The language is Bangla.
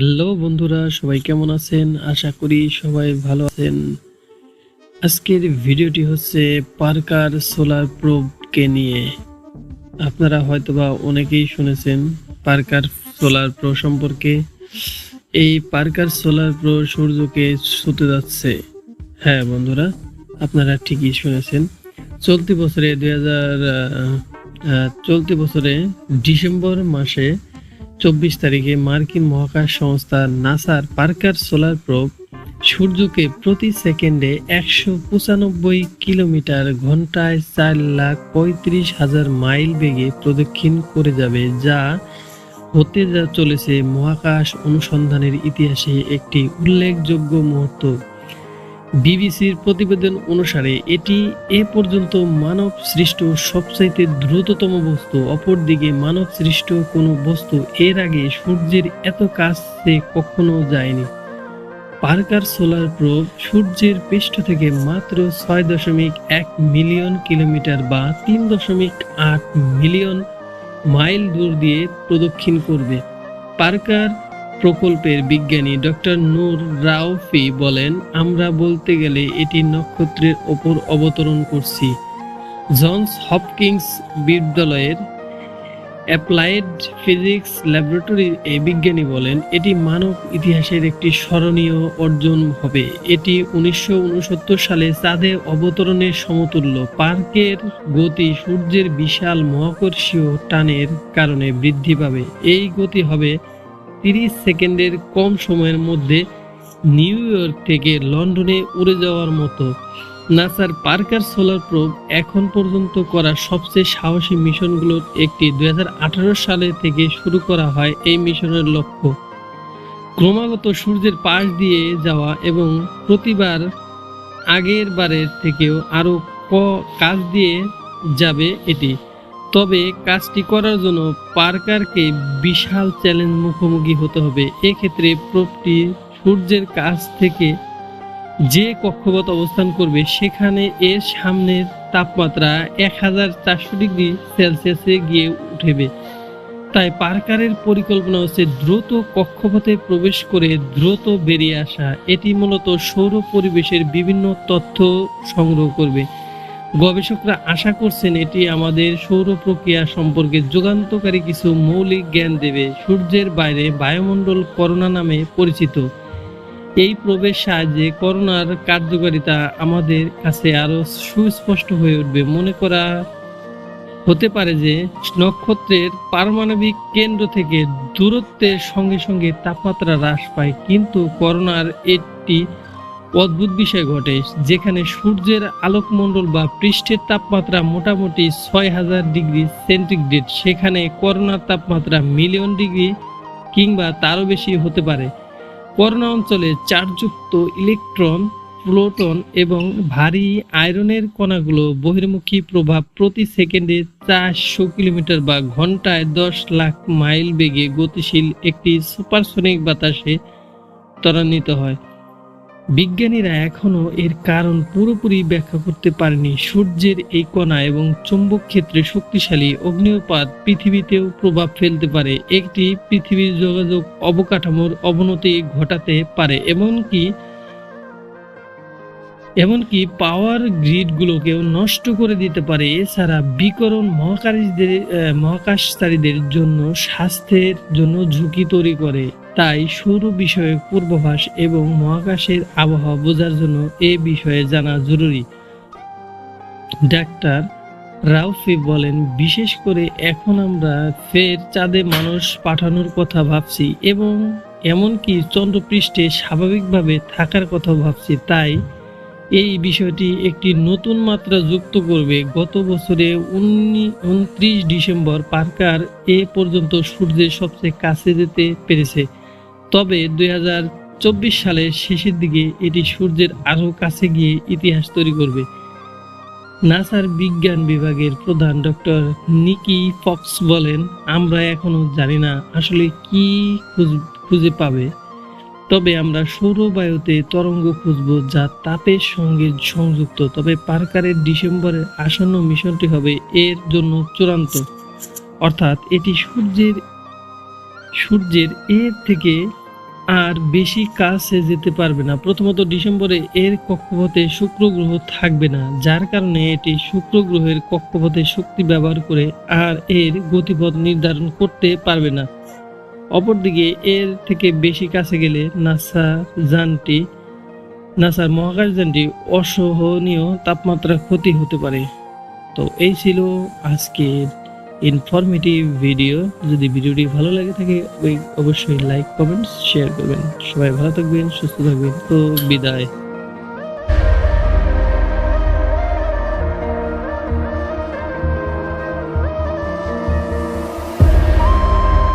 হ্যালো বন্ধুরা, সবাই কেমন আছেন? আশা করি সবাই ভালো আছেন। আজকের ভিডিওটি হচ্ছে পার্কার সোলার প্রোবকে নিয়ে। আপনারা হয়তোবা অনেকেই শুনেছেন পার্কার সোলার প্রো সম্পর্কে। এই পার্কার সোলার প্রো সূর্যকে ছুতে যাচ্ছে। হ্যাঁ বন্ধুরা, আপনারা ঠিকই শুনেছেন। চলতি বছরে দুই হাজার চলতি বছরে ডিসেম্বর মাসে চব্বিশ তারিখে মার্কিন মহাকাশ সংস্থা নাসার পার্কার সোলার প্রোব সূর্যকে প্রতি সেকেন্ডে একশো পঁচানব্বই কিলোমিটার ঘন্টায় চার লাখ পঁয়ত্রিশ হাজার মাইল বেগে প্রদক্ষিণ করে যাবে, যা হতে যা চলেছে মহাকাশ অনুসন্ধানের ইতিহাসে একটি উল্লেখযোগ্য মুহূর্ত। বিবিসির প্রতিবেদন অনুসারে এটি এ পর্যন্ত মানব সৃষ্ট সবচাইতে দ্রুততম বস্তু। অপরদিকে মানব সৃষ্ট কোনো বস্তু এর আগে সূর্যের এত কাছে কখনো যায়নি। পার্কার সোলার প্রোব সূর্যের পৃষ্ঠ থেকে মাত্র ছয় দশমিক এক মিলিয়ন কিলোমিটার বা তিন দশমিক আট মিলিয়ন মাইল দূর দিয়ে প্রদক্ষিণ করবে। পার্কার প্রকল্পের বিজ্ঞানী ডক্টর নূর রাউফি বলেন, আমরা বলতে গেলে এটি নক্ষত্রের ওপর অবতরণ করছি। জনস হপকিংস বিদ্যালয়ের অ্যাপ্লাইড ফিজিক্স ল্যাবরেটরির এই বিজ্ঞানী বলেন, এটি মানব ইতিহাসের একটি স্মরণীয় অর্জন হবে। এটি উনিশশো উনসত্তর সালে চাঁদে অবতরণের সমতুল্য। পার্কের গতি সূর্যের বিশাল মহাকর্ষীয় টানের কারণে বৃদ্ধি পাবে। এই গতি হবে তিরিশ সেকেন্ডের কম সময়ের মধ্যে নিউ ইয়র্ক থেকে লন্ডনে উড়ে যাওয়ার মতো নাসার পার্কার সোলার প্রোব এখন পর্যন্ত করা সবচেয়ে সাহসী মিশনগুলোর একটি দুই সালে থেকে শুরু করা হয় এই মিশনের লক্ষ্য। ক্রমাগত সূর্যের পাশ দিয়ে যাওয়া এবং প্রতিবার আগের বারের থেকেও আরও ক কাজ দিয়ে যাবে এটি। তবে কাজটি করার জন্য পার্কারকে বিশাল চ্যালেঞ্জ মুখোমুখি হতে হবে। এক্ষেত্রে প্রোবটি সূর্যের কাছ থেকে যে কক্ষপথ অবস্থান করবে, সেখানে এর সামনের তাপমাত্রা এক হাজার চারশো ডিগ্রি সেলসিয়াসে গিয়ে উঠবে। তাই পার্কারের পরিকল্পনা হচ্ছে দ্রুত কক্ষপথে প্রবেশ করে দ্রুত বেরিয়ে আসা। এটি মূলত সৌর পরিবেশের বিভিন্ন তথ্য সংগ্রহ করবে। গবেষকরা আশা করছেন এটি আমাদের সৌর প্রক্রিয়া সম্পর্কে যুগান্তকারী কিছু মৌলিক জ্ঞান দেবে সূর্যের বাইরে বায়ুমণ্ডল করোনা নামে পরিচিত। এই প্রবেশ সাহায্যে করোনার কার্যকারিতা আমাদের কাছে আরও সুস্পষ্ট হয়ে উঠবে। মনে করা হতে পারে যে নক্ষত্রের পারমাণবিক কেন্দ্র থেকে দূরত্বের সঙ্গে সঙ্গে তাপমাত্রা হ্রাস পায়, কিন্তু করোনার একটি অদ্ভুত বিষয় ঘটে, যেখানে সূর্যের আলোকমণ্ডল বা পৃষ্ঠের তাপমাত্রা মোটামুটি ছয় হাজার ডিগ্রি সেন্টিগ্রেড। সেখানে করোনার তাপমাত্রা মিলিয়ন ডিগ্রি কিংবা তারও বেশি হতে পারে। করোনা অঞ্চলে চার্জযুক্ত ইলেকট্রন প্লোটন এবং ভারী আয়রনের কণাগুলো বহির্মুখী প্রভাব প্রতি সেকেন্ডে চারশো কিলোমিটার বা ঘন্টায় দশ লাখ মাইল বেগে গতিশীল একটি সুপারসনিক বাতাসে ত্বরান্বিত হয়। বিজ্ঞানীরা এখনও এর কারণ পুরোপুরি ব্যাখ্যা করতে পারেনি। সূর্যের এই কণা এবং চুম্বক ক্ষেত্রে শক্তিশালী অগ্নিপাত পৃথিবীতেও প্রভাব ফেলতে পারে। একটি পৃথিবীর যোগাযোগ অবকাঠামোর অবনতি ঘটাতে পারে, এমনকি এমনকি পাওয়ার গ্রিডগুলোকেও নষ্ট করে দিতে পারে এছাড়া বিকরণ মহাকাশীদের মহাকাশচারীদের জন্য স্বাস্থ্যের জন্য ঝুঁকি তৈরি করে। তাই সৌর বিষয়ক পূর্বাভাস এবং মহাকাশের আবহাওয়া বোঝার জন্য এ বিষয়ে জানা জরুরি। ডাক্তার রাউফি বলেন, বিশেষ করে এখন আমরা ফের চাঁদে মানুষ পাঠানোর কথা ভাবছি এবং এমনকি চন্দ্রপৃষ্ঠে স্বাভাবিকভাবে থাকার কথা ভাবছি। তাই এই বিষয়টি একটি নতুন মাত্রা যুক্ত করবে। গত বছরে উনত্রিশ ডিসেম্বর পার্কার এ পর্যন্ত সূর্যের সবচেয়ে কাছে যেতে পেরেছে। তবে দুই চব্বিশ সালের শেষের দিকে এটি সূর্যের আরও কাছে গিয়ে ইতিহাস তৈরি করবে। নাসার বিজ্ঞান বিভাগের প্রধান ডক্টর নিকি ফক্স বলেন, আমরা এখনও জানি না আসলে কি খুঁজে পাবে। তবে আমরা সৌরবায়ুতে তরঙ্গ খুঁজব যা তাপের সঙ্গে সংযুক্ত। তবে পার্কারের ডিসেম্বরের আসন্ন মিশনটি হবে এর জন্য চূড়ান্ত। অর্থাৎ এটি সূর্যের সূর্যের এর থেকে আর বেশি কাছে যেতে পারবে না। প্রথমত ডিসেম্বরে এর কক্ষপথে শুক্র গ্রহ থাকবে না, যার কারণে এটি শুক্র গ্রহের কক্ষপথে শক্তি ব্যবহার করে আর এর গতিপথ নির্ধারণ করতে পারবে না। অপরদিকে এর থেকে বেশি কাছে গেলে নাসা যানটি, নাসার মহাকাশযানটি অসহনীয় তাপমাত্রা ক্ষতি হতে পারে। তো এই ছিল আজকের ইনফরমেটিভ ভিডিও যদি ভিডিওটি ভালো লাগে থাকে অবশ্যই লাইক কমেন্ট শেয়ার করবেন। সবাই ভালো থাকবেন, সুস্থ থাকবেন। তো বিদায়।